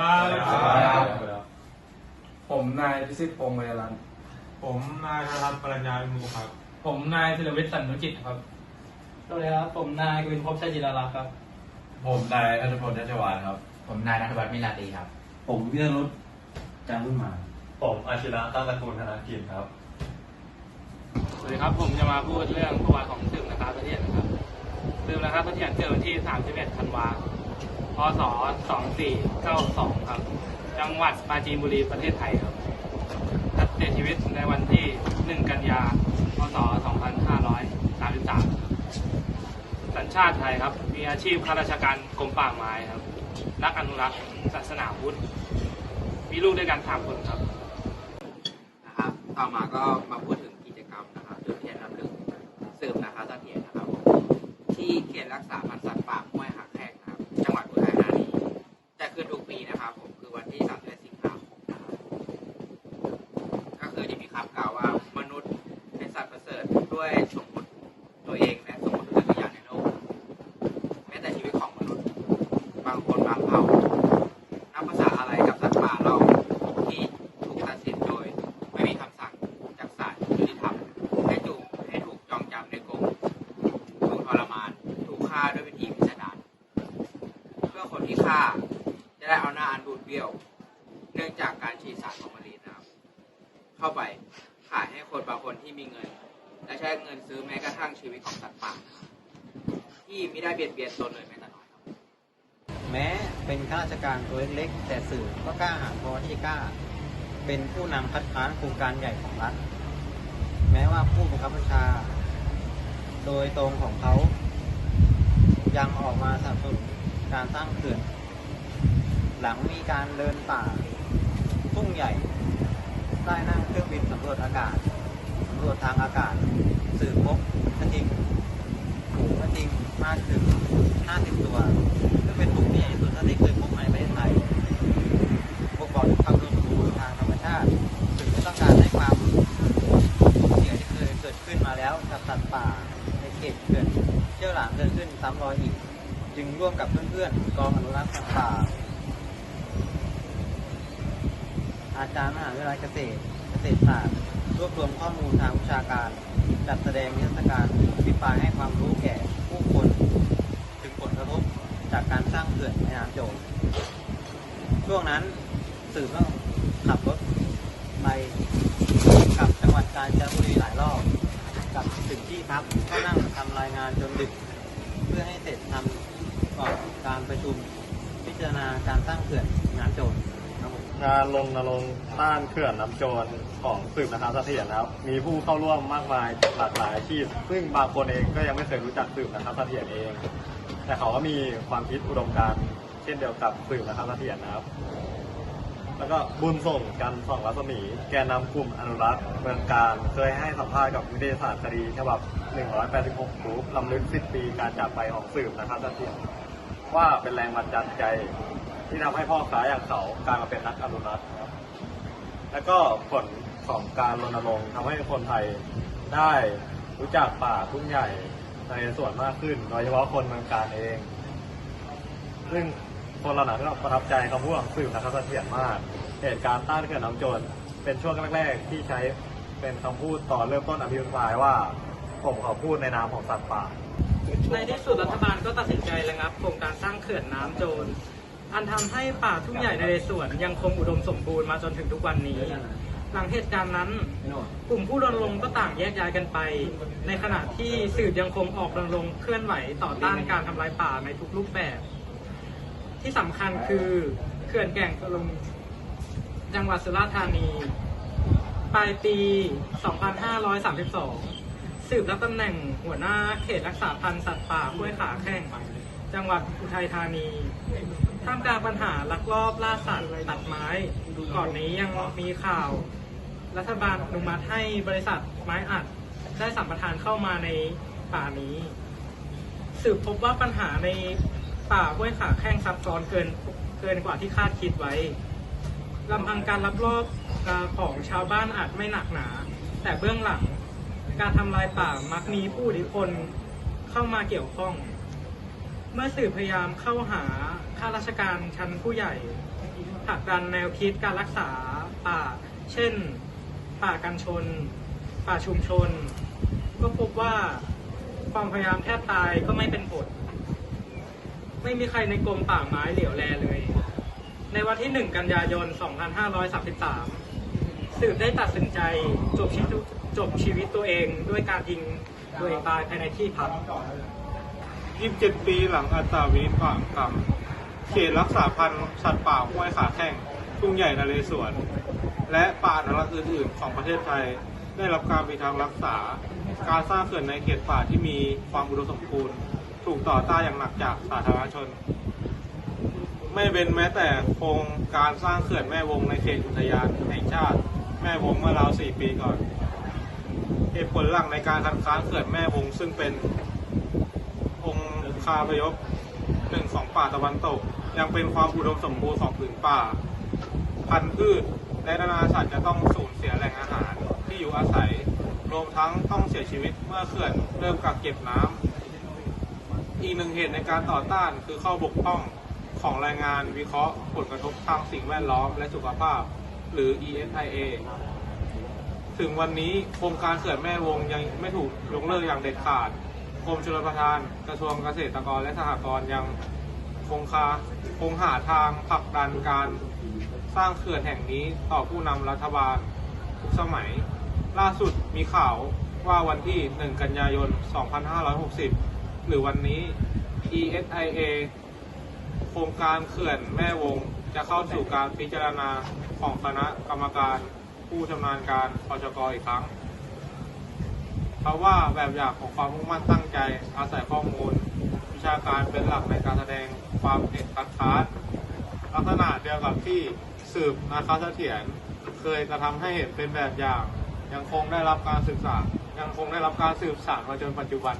ครับผมนายพิสิทธิ์พงษ์เวรันผมนายธนรัตน์ปรัญญาวิมูลครับ ผมนายธีรวิทย์สันนุจิตครับ สวัสดีครับ ผมนายกวินภพชัยจิราลักษ์ครับ ผมนายอัธพลนัชวานครับ ผมนายนัทวัฒน์มิลาตีครับ ผมวิรรุตจางรุ่นมา ผมอาชิระตั้งตระกูลธนากินครับ สวัสดีครับ ผมจะมาพูดเรื่องประวัติของสืบนะครับเสถียรนะครับสืบนะครับเสถียรเกิดวันที่ 31 ธันวา พศ2492 ครับ จังหวัดปราจีนบุรีประเทศไทยครับและเสียชีวิตในวันที่ 1 กันยา พศ 2533ครับสัญชาติไทยครับ มีอาชีพข้าราชการกรมป่าไม้ครับ นักอนุรักษ์ศาสนาพุทธ มีลูกด้วยกันสามคนครับ นะครับ ต่อมาก็มาพูดถึงกิจกรรมนะครับจุดเทียนรำลึกสืบนะคะเสถียรนะครับ ที่เขตรักษาพันธุ์สัตว์ป่าห้วยหักแพรกนะครับ จังหวัดอุทัยธานีจะขึ้นทุกปีนะครับ ผมคือวันที่31สิงหาคมนะครับก็คือจะมีคำกล่าวว่ามนุษย์เป็นสัตว์ประเสริฐด้วยสมมติตัวเองและสมมติทุกอย่างในโลกแม้แต่ชีวิตของมนุษย์ บางคนบางเผ่า นับภาษาอะไรกับสัตว์ป่าเราที่ถูกตัดสินโดย ไม่มีคำสั่งจากศาลยุติธรรมให้ถูกให้ถูกจองจำในกรงถูกทรมาน ถูกฆ่าด้วยวิธีพิสดารเพื่อ ค่า จะได้เอาหน้าอันบูดเบี้ยว เนื่องจากการฉีดสารฟอร์มาลีนนะครับ เข้าไปขายให้คนบางคนที่มีเงิน และใช้เงินซื้อแม้กระทั่งชีวิตของสัตว์ป่าที่ไม่ได้เบียดเบียนตนเลยแม้แต่น้อยครับแม้เป็นข้าราชการตัวเล็กๆแต่สื่อก็กล้าหาญพอที่จะกล้า เป็นผู้นำคัดค้านโครงการใหญ่ของรัฐ แม้ว่าผู้บังคับบัญชา โดยตรงของเขา ยังออกมาสนับสนุนการสร้างเขื่อน หลังมีการเดินป่า ทุ่งใหญ่ ได้นั่งเครื่องบินสำรวจอากาศสำรวจทางอากาศ สื่อพบกระทิงหมูกระทิงมากถึง 50 ตัวซึ่งเป็นฝูงใหญ่ จึงร่วมกับเพื่อนๆกองอนุรักษ์สัตว์ป่า อาจารย์มหาวิทยาลัยเกษตร เกษตรศาสตร์ รวบรวมข้อมูลทางวิชาการ จัดแสดงนิทรรศการอภิปรายให้ความรู้แก่ผู้คน ถึงผลกระทบจากการสร้างเขื่อนแม่น้ำโจมช่วงนั้นสื่อต้องขับรถไปกลับจังหวัดกาญจนบุรีหลายรอบกลับถึงที่พักก็นั่งทำรายงานจนดึก เพื่อให้เสร็จทำ ก่อนการประชุมพิจารณาการสร้างเขื่อนน้ำโจมครับผมงานรณรงค์ต้านเขื่อนน้ำโจรของสืบนะครับเสถียรนะครับ มีผู้เข้าร่วมมากมายหลากหลายอาชีพ ซึ่งบางคนเองก็ยังไม่เคยรู้จักสืบนะครับเสถียรเอง แต่เขาก็มีความคิดอุดมการณ์เช่นเดียวกับสืบนะครับเสถียรนะครับ แล้วก็บุญส่งกันส่องรัศมี แกนนำกลุ่มอนุรักษ์เมืองการเคยให้สัมภาษณ์กับวิทยาศาสตร์คดีฉบับ 186กรุ๊ปลำลึก 10 ปีการจากไปของสืบนะครับเสถียร ว่าเป็นแรงบันดาลใจ ที่ทำให้พ่อค้าอย่างเขากลายมาเป็นนักอนุรักษ์ครับแล้วก็ผลของการรณรงค์ทำให้คนไทยได้รู้จักป่าทุ่งใหญ่ในส่วนมากขึ้น โดยเฉพาะคนเมืองการเอง ซึ่งคนเหล่านั้นก็ประทับใจคำพูดของสื่อนะครับเสถียรมาก เหตุการณ์ต้านเขื่อนน้ำโจรเป็นช่วงแรกๆที่ใช้เป็นคำพูดตอนเริ่มต้นอภิปรายว่า ผมขอพูดในนามของสัตว์ป่า ในที่สุดรัฐบาลก็ตัดสินใจระงับโครงการสร้างเขื่อนน้ำโจร อันทำให้ป่าทุ่งใหญ่ในเรสวนยังคงอุดมสมบูรณ์มาจนถึงทุกวันนี้ หลังเหตุการณ์นั้น กลุ่มผู้รณรงค์ก็ต่างแยกย้ายกันไป ในขณะที่สื่อยังคงออกรณรงค์เคลื่อนไหวต่อต้านการทำลายป่าในทุกรูปแบบ ที่สำคัญคือเขื่อนแก่งกระลงจังหวัดสุราษฎร์ธานี ปลายปี 2532 สืบรับตำแหน่งหัวหน้าเขตรักษาพันธุ์สัตว์ป่าห้วยขาแข้งจังหวัดอุทัยธานี ท่ามกลางปัญหาลักลอบล่าสัตว์ตัดไม้ ก่อนนี้ยังมีข่าว รัฐบาลอนุมัติให้บริษัทไม้อัด ได้สัมปทานเข้ามาในป่านี้ สืบพบว่าปัญหาในป่าห้วยขาแข้งซับซ้อนเกินเกินกว่าที่คาดคิดไว้ลำพังการลักลอบของชาวบ้านอาจไม่หนักหนา แต่เบื้องหลัง การทำลายป่ามักมีผู้อิทธิพลเข้ามาเกี่ยวข้อง เมื่อสื่อพยายามเข้าหาข้าราชการชั้นผู้ใหญ่ผลักดันแนวคิดการรักษาป่า เช่น ป่ากันชน ป่าชุมชน ก็พบว่าความพยายามแทบตายก็ไม่เป็นผล ไม่มีใครในกรมป่าไม้เหลียวแลเลย ในวันที่ 1 กันยายน 2533 สืบได้ตัดสินใจจบชีวิต จบชีวิตตัวเองด้วยการยิงตัวเองตายภายในที่พัก 27 ปีหลังอัตาวินิจขวางกรรมเขตรักษาพันธุ์สัตว์ป่าห้วยขาแข้งทุ่งใหญ่นเรศวร และป่าอนุรักษ์อื่นๆ ของประเทศไทย ได้รับการพิทักษ์รักษา การสร้างเขื่อนในเขตป่าที่มีความอุดมสมบูรณ์ ถูกต่อต้านอย่างหนักจากสาธารณชน ไม่เป็นแม้แต่โครงการสร้างเขื่อนแม่วงในเขตอุทยานแห่งชาติ แม่วงเมื่อราว4ปีก่อน หลักในการคัดค้านเขื่อนแม่วงซึ่งเป็นองค์คาพยพหนึ่งของป่าตะวันตก ยังเป็นความอุดมสมบูรณ์ของผืนป่า พันธุ์พืชและนานาสัตว์จะต้องสูญเสียแหล่งอาหารที่อยู่อาศัย รวมทั้งต้องเสียชีวิตเมื่อเขื่อนเริ่มกักเก็บน้ำอีกหนึ่งเหตุในการต่อต้านคือข้อบกพร่องของรายงานวิเคราะห์ผลกระทบทางสิ่งแวดล้อมและสุขภาพ หรือ ESIA ถึงวันนี้โครงการเขื่อนแม่วงยังไม่ถูกยกเลิกอย่างเด็ดขาดกรมชลประทานกระทรวงเกษตรกรและสหกรณ์ยังคงคาคงหาทางผลักดันการสร้างเขื่อนแห่งนี้ต่อผู้นำรัฐบาลทุกสมัย ล่าสุดมีข่าวว่าวันที่ 1 กันยายน 2560 หรือวันนี้ ESIA โครงการเขื่อนแม่วงจะเข้าสู่การพิจารณาของคณะกรรมการ ผู้ชำนาญการปชกอีกครั้ง เพราะว่าแบบอย่างของความมุ่งมั่นตั้งใจอาศัยข้อมูล วิชาการเป็นหลักในการแสดงความเห็นคัดค้านลักษณะเดียวกับที่สืบนาคาเสถียรเคยกระทำให้เห็นเป็นแบบอย่าง ยังคงได้รับการศึกษา ยังคงได้รับการสืบสานมาจนปัจจุบัน